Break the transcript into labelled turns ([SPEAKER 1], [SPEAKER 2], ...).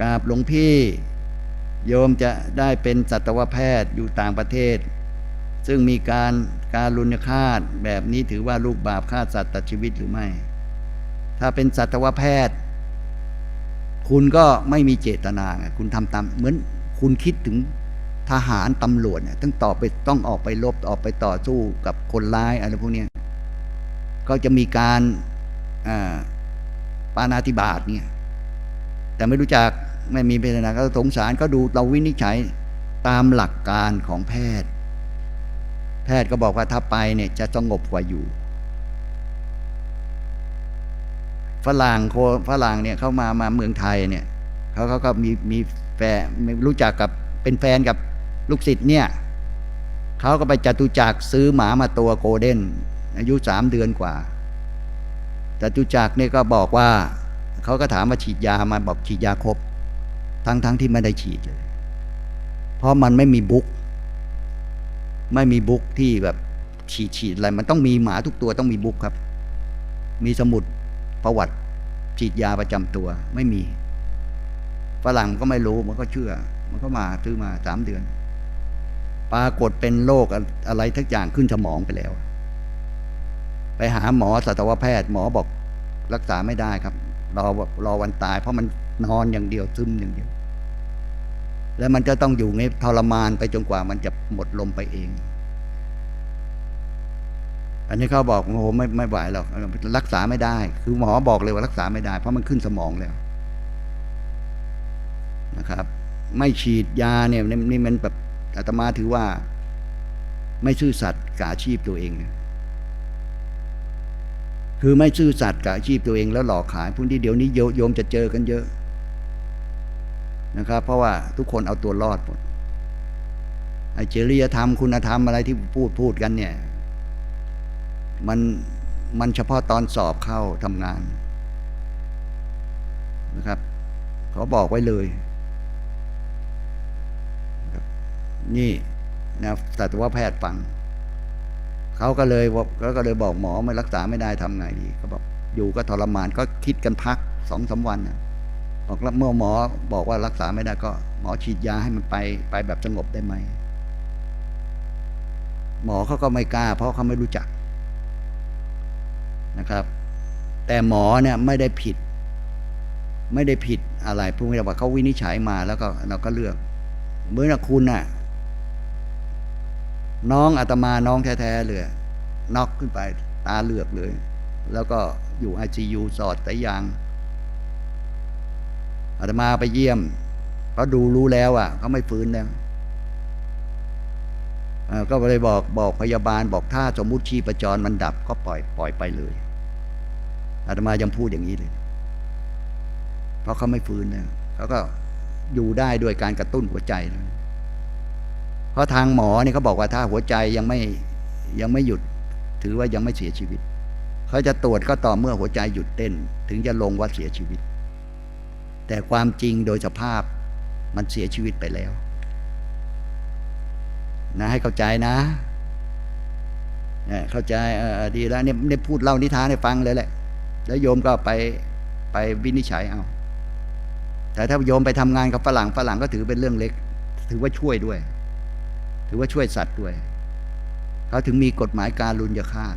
[SPEAKER 1] กราบหลวงพี่ โยมจะได้เป็นสัตวแพทย์อยู่ต่างประเทศ ซึ่งมีการการลุนฆาตแบบนี้ถือว่าลูกบาปฆ่าสัตว์ตัดชีวิตหรือไม่ ถ้าเป็นสัตวแพทย์ คุณก็ไม่มีเจตนาไงคุณทำตามเหมือนคุณคิดถึงทหารตำรวจเนี่ยต้องต่อไปต้องออกไปรบออกไปต่อสู้กับคนร้ายอะไรพวกนี้ก็จะมีการปานาติบาตเนี่ยแต่ไม่รู้จัก ไม่มีเจตนาก็สงสารก็ดูเราวินิจฉัยตามหลักการของแพทย์ แพทย์ก็บอกว่าถ้าไปเนี่ยจะสงบกว่าอยู่ฝรั่งโคฝรั่งเนี่ยเข้ามามาเมืองไทยเนี่ยเขาเขาก็มีมีแฟนรู้จักกับเป็นแฟนกับลูกศิษย์เนี่ยเขาก็ไปจตุจักรซื้อหมามาตัวโกลเด้น อายุสามเดือนกว่าจตุจักรเนี่ยก็บอกว่าเขาก็ถามว่าฉีดยามาบอกฉีดยาครบ ทั้งทั้งที่ไม่ได้ฉีดเลย เพราะมันไม่มีบุ๊กไม่มีบุ๊กที่แบบฉีดฉีดอะไร มันต้องมีหมาทุกตัวต้องมีบุ๊กครับ มีสมุดประวัติฉีดยาประจำตัว ไม่มีฝรั่งก็ไม่รู้มันก็เชื่อ มันก็มาซื้อมาสามเดือน ปรากฏเป็นโรคอะไรทักอย่างขึ้นสมองไปแล้ว ไปหาหมอสัตวแพทย์หมอบอกรักษาไม่ได้ครับรอรอวันตาย เพราะมันนอนอย่างเดียวซึมอย่างเดียว แล้วมันจะต้องอยู่ในทรมานไปจนกว่ามันจะหมดลมไปเอง อันนี้เขาบอกโอ้โหไม่ไม่ไหวหรอกรักษาไม่ได้ คือหมอบอกเลยว่ารักษาไม่ได้ เพราะมันขึ้นสมองแล้วนะครับ ไม่ฉีดยาเนี่ยนี่นี่มันแบบอาตมาถือว่า ไม่ซื่อสัตย์กับอาชีพตัวเองคือไม่ซื่อสัตย์กับอาชีพตัวเองแล้วหลอกขายพวกนี้เดี๋ยวนี้โยมจะเจอกันเยอะ นะครับ เพราะว่าทุกคนเอาตัวรอดหมดไอ้จริยธรรมคุณธรรมอะไรที่พูดพูดกันเนี่ย มันมันเฉพาะตอนสอบเข้าทำงานนะครับเขาบอกไว้เลยนี่นะสัตวแพทย์ฟังเขาก็เลยกเขาก็เลยบอกหมอไม่รักษาไม่ได้ทำไงดีเขาบอกอยู่ก็ทรมานก็คิดกันพักสองสาวันนะ บอกแล้วเมื่อหมอบอกว่ารักษาไม่ได้ก็หมอฉีดยาให้มันไปไปแบบสงบได้ไหม หมอเขาก็ไม่กล้า เพราะเขาไม่รู้จักนะครับ แต่หมอเนี่ยไม่ได้ผิด ไม่ได้ผิดอะไรพวกนี้ว่าเขาวินิจฉัยมาแล้วก็เราก็เลือกเหมื่อนคุณน่ะ น้องอาตมาน้องแท้ๆเลยน็อกขึ้นไปตาเลือกเลย แล้วก็อยู่ไอซียูสอดแต่ยาง อาตมาไปเยี่ยมเขาดูรู้แล้วอะเขาไม่ฟื้นแล้วก็เลยบอกบอกพยาบาลบอกถ้าสมมุติชีพจรมันดับก็ปล่อยปล่อยไปเลย อาตมายังพูดอย่างนี้เลย เพราะเขาไม่ฟื้นนะเขาก็อยู่ได้ด้วยการกระตุ้นหัวใจนะเพราะทางหมอเนี่ยเขาบอกว่าถ้าหัวใจยังไม่ยังไม่หยุด ถือว่ายังไม่เสียชีวิต เขาจะตรวจก็ต่อเมื่อหัวใจหยุดเต้น ถึงจะลงว่าเสียชีวิต แต่ความจริงโดยสภาพมันเสียชีวิตไปแล้วนะให้เข้าใจนะเข้าใจดีแล้วเนี่ยเนี่ยพูดเล่านิทานให้ฟังเลยแหละ แล้วโยมก็ไปไปวินิจฉัยเอา แต่ถ้าโยมไปทำงานกับฝรั่งฝรั่งก็ถือเป็นเรื่องเล็ก ถือว่าช่วยด้วย ถือว่าช่วยสัตว์ด้วย เขาถึงมีกฎหมายการลุนยาฆาต